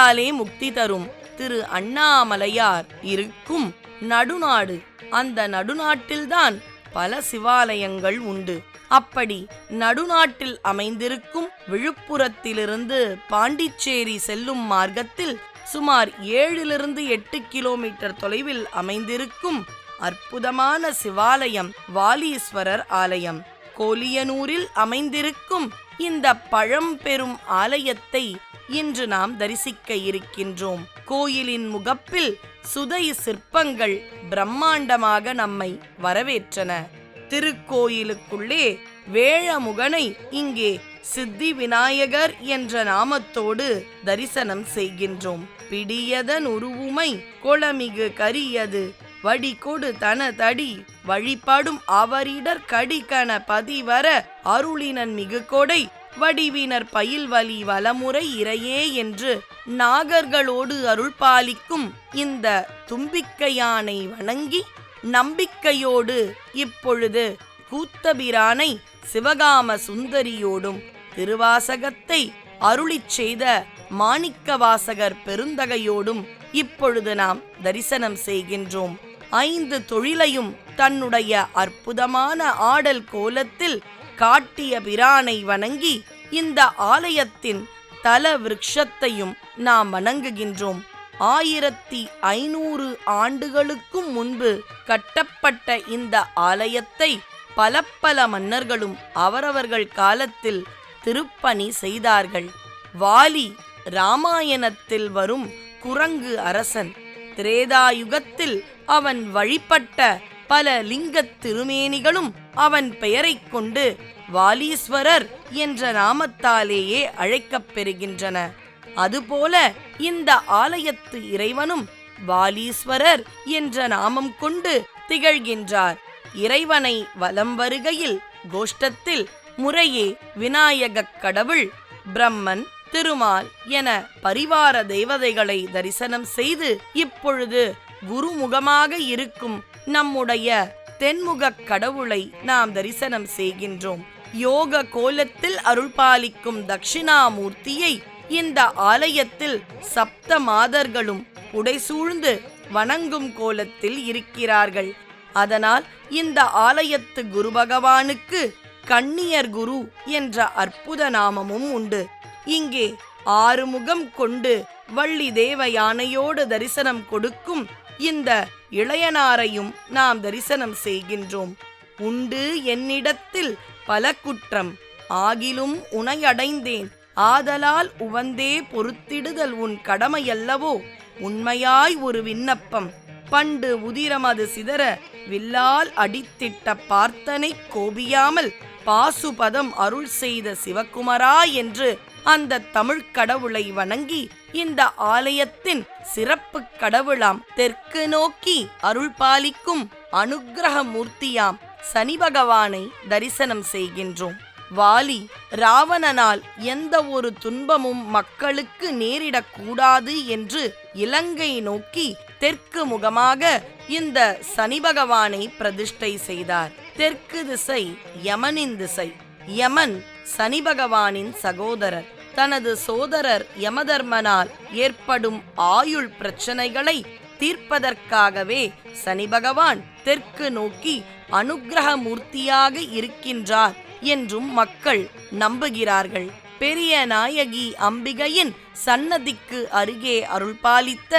நினைத்தாலே முக்தி தரும். திரு அண்ணாமலையார் இருக்கும் நடுநாடு. அந்த நடுநாட்டில்தான் பல சிவாலயங்கள் உண்டு. அப்படி நடுநாட்டில் அமைந்திருக்கும் விழுப்புரத்திலிருந்து பாண்டிச்சேரி செல்லும் மார்க்கத்தில் சுமார் ஏழிலிருந்து எட்டு கிலோமீட்டர் தொலைவில் அமைந்திருக்கும் அற்புதமான சிவாலயம் வாலீஸ்வரர் ஆலயம். கோலியனூரில் அமைந்திருக்கும் இந்த பழம்பெரும் ஆலயத்தை இன்று நாம் தரிசிக்க இருக்கின்றோம். கோயிலின் முகப்பில் சுதை சிற்பங்கள் பிரம்மாண்டமாக நம்மை வரவேற்றன. திருக்கோயிலுக்குள்ளே வேழமுகனை இங்கே சித்தி விநாயகர் என்ற நாமத்தோடு தரிசனம் செய்கின்றோம். பிடியதன் உருவுமை கொளமிகு கரியது. வடிகொடு தன தடி வழிபாடும் அவரிடர் கடிகன பதிவர அருளினன் மிகு கொடை வடிவினர் பயில் வலி வலமுறை இறையே என்று நாகர்களோடு அருள் பாலிக்கும் இந்த தும்பிக்கையானை வணங்கி நம்பிக்கையோடு இப்பொழுது கூத்தபிரானை சிவகாம சுந்தரியோடும் திருவாசகத்தை அருளிச் செய்த மாணிக்கவாசகர் பெருந்தகையோடும் இப்பொழுது நாம் தரிசனம் செய்கின்றோம். ஐந்து தொழிலையும் தன்னுடைய அற்புதமான ஆடல் கோலத்தில் காட்டிய பிரானை வணங்கி இந்த ஆலயத்தின் தல விருட்சத்தையும் நாம் வணங்குகின்றோம். ஆயிரத்தி ஐநூறு ஆண்டுகளுக்கும் முன்பு கட்டப்பட்ட இந்த ஆலயத்தை பல பல மன்னர்களும் அவரவர்கள் காலத்தில் திருப்பணி செய்தார்கள். வாலி ராமாயணத்தில் வரும் குரங்கு அரசன் திரேதாயுகத்தில் அவன் வழிபட்ட பல லிங்கத் திருமேனிகளும் அவன் பெயரைக் கொண்டு வாலீஸ்வரர் என்ற நாமத்தாலேயே அழைக்கப் பெறுகின்றன. அதுபோல இந்த ஆலயத்து இறைவனும் வாலீஸ்வரர் என்ற நாமம் கொண்டு திகழ்கின்றார். இறைவனை வலம் வருகையில் கோஷ்டத்தில் முறையே விநாயகக் கடவுள் பிரம்மன் திருமால் என பரிவார தேவதைகளை தரிசனம் செய்து இப்பொழுது குருமுகமாக இருக்கும் நம்முடைய தென்முகக் கடவுளை நாம் தரிசனம் செய்கின்றோம். யோக கோலத்தில் அருள்பாலிக்கும் தட்சிணாமூர்த்தியை இந்த ஆலயத்தில் சப்த மாதர்களும் புடைசூழ்ந்து வணங்கும் கோலத்தில் இருக்கிறார்கள். அதனால் இந்த ஆலயத்து குரு பகவானுக்கு கண்ணியர் குரு என்ற அற்புத நாமமும் உண்டு. இங்கே ஆறுமுகம் கொண்டு வள்ளி தேவ யானையோடு தரிசனம் கொடுக்கும் இந்த இளையனாரையும் நாம் தரிசனம் செய்கின்றோம். உண்டு என்னிடத்தில் பல குற்றம். ஆகிலும் உனையடைந்தேன். ஆதலால் உவந்தே பொறுத்திடுதல் உன் கடமையல்லவோ? உண்மையாய் ஒரு விண்ணப்பம். பண்டு உதிரமது சிதற வில்லால் அடித்திட்ட பார்த்தனை கோபியாமல் பாசுபதம் அருள் செய்த சிவக்குமரா என்று அந்த தமிழ்க் கடவுளை வணங்கி இந்த ஆலயத்தின் சிறப்பு கடவுளாம் தெற்கு நோக்கி அருள் பாலிக்கும் அனுக்கிரக மூர்த்தியாம் சனி பகவானை தரிசனம் செய்கின்றோம். வாலி ராவணனால் எந்த ஒரு துன்பமும் மக்களுக்கு நேரிடக்கூடாது என்று இலங்கை நோக்கி தெற்கு முகமாக இந்த சனி பகவானை பிரதிஷ்டை செய்தார். தெற்கு திசை யமனின் திசை. யமன் சனி பகவானின் சகோதரர். தனது சோதரர் யமதர்மனால் ஏற்படும் ஆயுள் பிரச்சனைகளை தீர்ப்பதற்காகவே சனி பகவான் தெற்கு நோக்கி அனுகிரக மூர்த்தியாக இருக்கின்றார் என்றும் மக்கள் நம்புகிறார்கள். பெரிய நாயகி அம்பிகையின் சன்னதிக்கு அருகே அருள்பாலித்த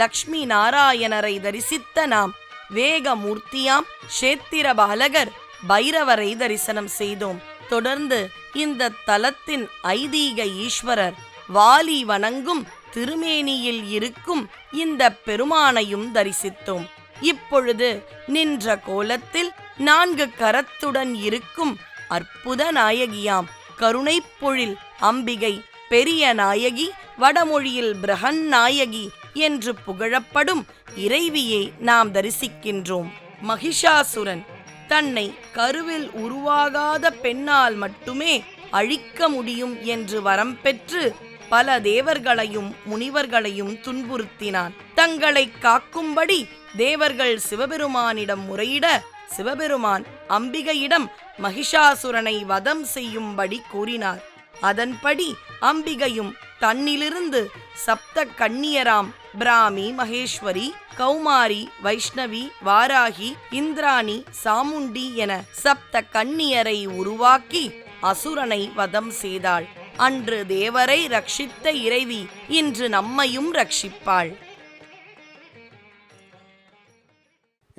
லக்ஷ்மி நாராயணரை தரிசித்த நாம். வேகமூர்த்தியாம் ஷேத்திர பாலகர் பைரவரை தரிசனம் செய்தோம். தொடர்ந்து இந்த தலத்தின் ஐதீக ஈஸ்வரர் வாலி வணங்கும் திருமேனியில் இருக்கும் இந்த பெருமானையும் தரிசித்தோம். இப்பொழுது நின்ற கோலத்தில் நான்கு கரத்துடன் இருக்கும் அற்புத நாயகியாம் கருணைப்பொழில் அம்பிகை பெரிய நாயகி வடமொழியில் பிரகன் நாயகி என்று புகழப்படும் இறைவியை நாம் தரிசிக்கின்றோம். மகிஷாசுரன் தன்னை கருவில் உருவாகாத பெண்ணால் மட்டுமே அழிக்க முடியும் என்று வரம் பெற்று பல தேவர்களையும் முனிவர்களையும் துன்புறுத்தினான். தங்களை காக்கும்படி தேவர்கள் சிவபெருமானிடம் முறையிட சிவபெருமான் அம்பிகையிடம் மகிஷாசுரனை வதம் செய்யும்படி கூறினார். அதன்படி அம்பிகையும் தன்னிலிருந்து சப்த கண்ணியராம் பிராமி மகேஸ்வரி கௌமாரி வைஷ்ணவி வாராகி இந்திராணி சாமுண்டி என சப்த கன்னியரை உருவாக்கி அசுரனை வதம் செய்தாள். அன்று தேவரை ரட்சித்த இறைவி இன்று நம்மையும் ரட்சிப்பாள்.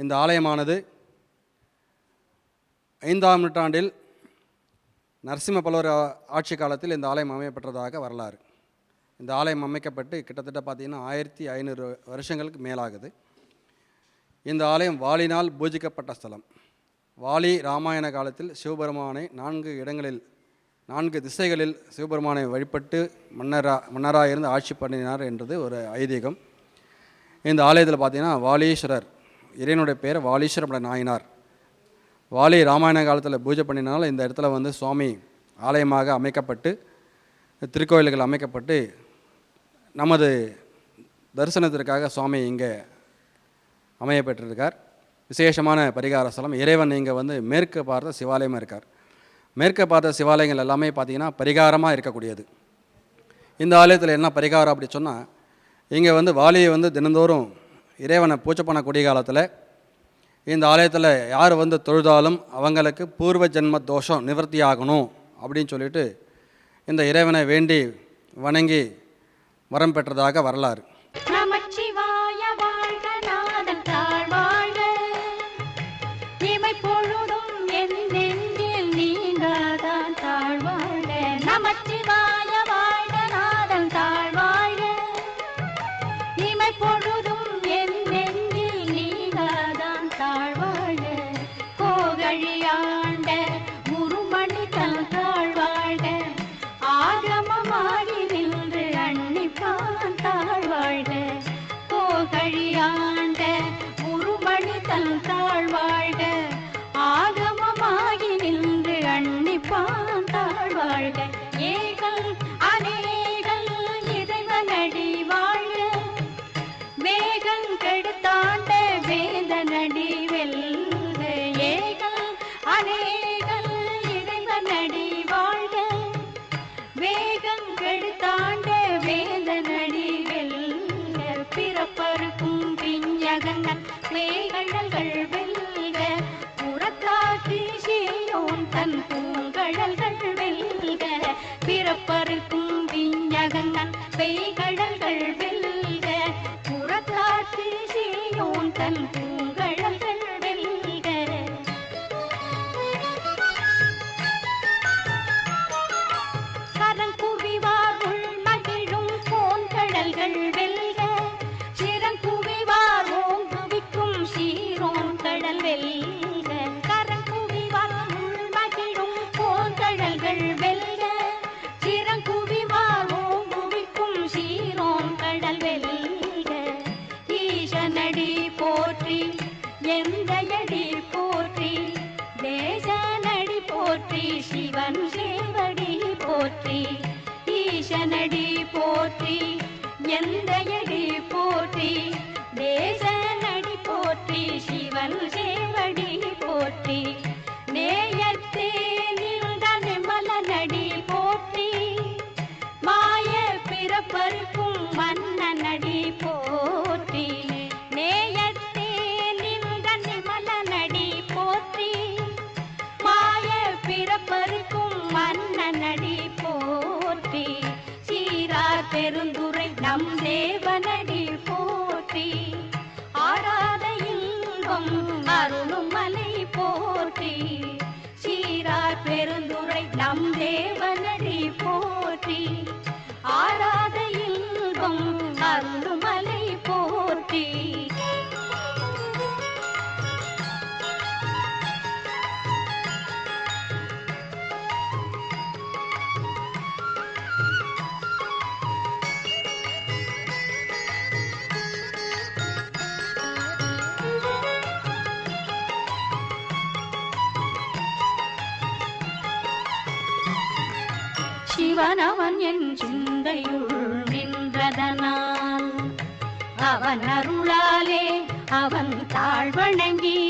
இந்த ஆலயமானது ஐந்தாம் நூற்றாண்டில் நரசிம்ம பல்லவர் ஆட்சி காலத்தில் இந்த ஆலயம் அமையப்பட்டதாக வரலாறு. இந்த ஆலயம் அமைக்கப்பட்டு கிட்டத்தட்ட பார்த்தீங்கன்னா ஆயிரத்தி ஐநூறு வருஷங்களுக்கு மேலாகுது. இந்த ஆலயம் வாளினால் பூஜிக்கப்பட்ட ஸ்தலம். வாலி ராமாயண காலத்தில் சிவபெருமானை நான்கு இடங்களில் நான்கு திசைகளில் சிவபெருமானை வழிபட்டு மன்னரா மன்னராக இருந்து ஆட்சி பண்ணினார் என்றது ஒரு ஐதீகம். இந்த ஆலயத்தில் பார்த்திங்கன்னா வாலீஸ்வரர் இறைவனுடைய பேர் வாலீஸ்வர நாயினார். வாலி ராமாயண காலத்தில் பூஜை பண்ணினால இந்த இடத்துல வந்து சுவாமி ஆலயமாக அமைக்கப்பட்டு திருக்கோயில்கள் அமைக்கப்பட்டு நமது தரிசனத்திற்காக சுவாமி இங்கே அமைய பெற்றிருக்கார். விசேஷமான பரிகார ஸ்தலம். இறைவன் இங்கே வந்து மேற்கு பார்த்த சிவாலயமாக இருக்கார். மேற்கு பார்த்த சிவாலயங்கள் எல்லாமே பார்த்திங்கன்னா பரிகாரமாக இருக்கக்கூடியது. இந்த ஆலயத்தில் என்ன பரிகாரம் அப்படி சொன்னால் இங்கே வந்து வாலியை வந்து தினந்தோறும் இறைவனை பூஜை பண்ணக்கூடிய காலத்தில் இந்த ஆலயத்தில் யார் வந்து தொழுதாலும் அவங்களுக்கு பூர்வ ஜென்ம தோஷம் நிவர்த்தி ஆகணும் அப்படின்னு சொல்லிட்டு இந்த இறைவனை வேண்டி வணங்கி வரம் பெற்றதாக வரலாறு. வேந்தனடி வெல்க ஏகல் அநேகல் இறைவனடி வாழ்க. வேகம் கெடுத்தாண்ட வேந்தனடி வெல்க பிறப்பருக்கும் பிஞ்சகங்கள் மேகழல்கள் வெல்க. புறக்காற்று சீயோன் தன் பூங்கழல்கள் வெல்க பிறப்பருக்கும் பிஞ்சகங்கள் பெய்கழல்கள் தேவனடி போற்றி ஆடாத இன்பம் அருளும் மலை போற்றி. சீரார் பெருந்துரை நம் தேவனடி போற்றி ஆடாத இன்பம் அருளும் மலை போற்றி. சிவனவன் என் சிந்தையுள் நின்றதனால் அவன் அருளாலே அவன் தாழ்வணங்கி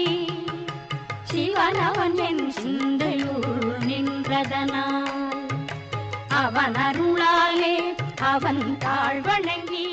சிவனவன் என் சிந்தையுள் நின்றதனால் அவன் அருளாலே அவன் தாழ் வணங்கி.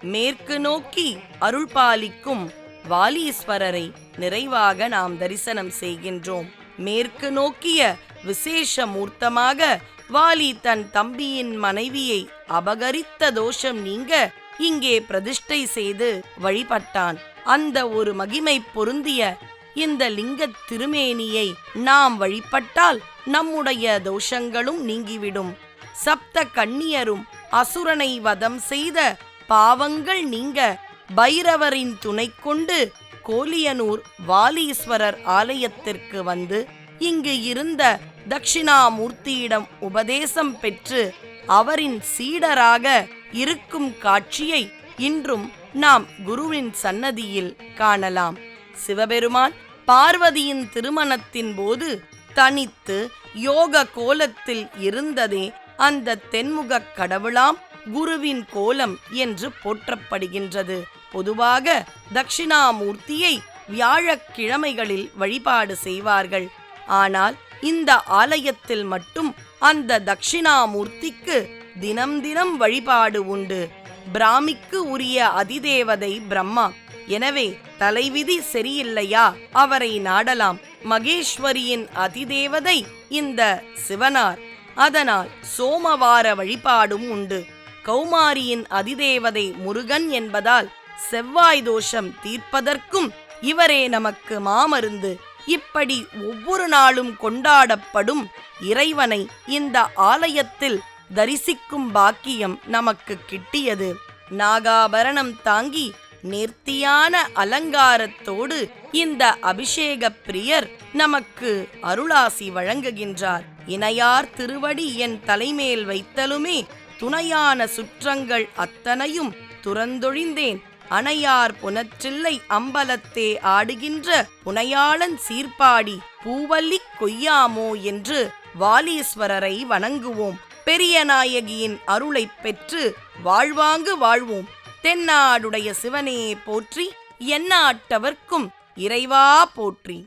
மேற்கு நோக்கி அருள் பாலிக்கும் வாலீஸ்வரரை நிறைவாக நாம் தரிசனம் செய்கின்றோம். மேற்கு நோக்கிய விசேஷ மூர்த்தமாக வாலி தன் தம்பியின் மனைவியை அபகரித்த தோஷம் நீங்க இங்கே பிரதிஷ்டை செய்து வழிபட்டான். அந்த ஒரு மகிமை பொருந்திய இந்த லிங்கத் திருமேனியை நாம் வழிபட்டால் நம்முடைய தோஷங்களும் நீங்கிவிடும். சப்த கண்ணியரும் அசுரனை வதம் செய்த பாவங்கள் நீங்க பைரவரின் துணை கொண்டு கோலியனூர் வாலீஸ்வரர் ஆலயத்திற்கு வந்து இங்கு இருந்த தட்சிணாமூர்த்தியிடம் உபதேசம் பெற்று அவரின் சீடராக இருக்கும் காட்சியை இன்றும் நாம் குருவின் சன்னதியில் காணலாம். சிவபெருமான் பார்வதியின் திருமணத்தின் போது தனித்து யோக கோலத்தில் இருந்ததே அந்த தென்முகக் கடவுளாம் குருவின் கோலம் என்று போற்றப்படுகின்றது. பொதுவாக தட்சிணாமூர்த்தியை வியாழக்கிழமைகளில் வழிபாடு செய்வார்கள். ஆனால் இந்த ஆலயத்தில் மட்டும் அந்த தட்சிணாமூர்த்திக்கு தினம் தினம் வழிபாடு உண்டு. பிராமிக்கு உரிய அதிதேவதை பிரம்மா எனவே தலைவிதி சரியில்லையா? அவரை நாடலாம். மகேஸ்வரியின் அதிதேவதை இந்த சிவனார். அதனால் சோமவார வழிபாடும் உண்டு. கௌமாரியின் அதிதேவதை முருகன் என்பதால் செவ்வாய் தோஷம் தீர்ப்பதற்கும் இவரே நமக்கு மாமருந்து. இப்படி ஒவ்வொரு நாளும் கொண்டாடப்படும் இறைவனை இந்த ஆலயத்தில் தரிசிக்கும் பாக்கியம் நமக்கு கிட்டியது. நாகாபரணம் தாங்கி நேர்த்தியான அலங்காரத்தோடு இந்த அபிஷேக பிரியர் நமக்கு அருளாசி வழங்குகின்றார். இணையார் திருவடி என் தலைமேல் வைத்தலுமே துணையான சுற்றங்கள் அத்தனையும் துறந்தொழிந்தேன். அணையார் புனற்றில்லை அம்பலத்தே ஆடுகின்ற புனையாளன் சீர்பாடி பூவல்லி கொய்யாமோ என்று வாலீஸ்வரரை வணங்குவோம். பெரிய நாயகியின் அருளைப் பெற்று வாழ்வாங்கு வாழ்வோம். தென்னாடுடைய சிவனே போற்றி எந்நாட்டவர்க்கும் இறைவா போற்றி.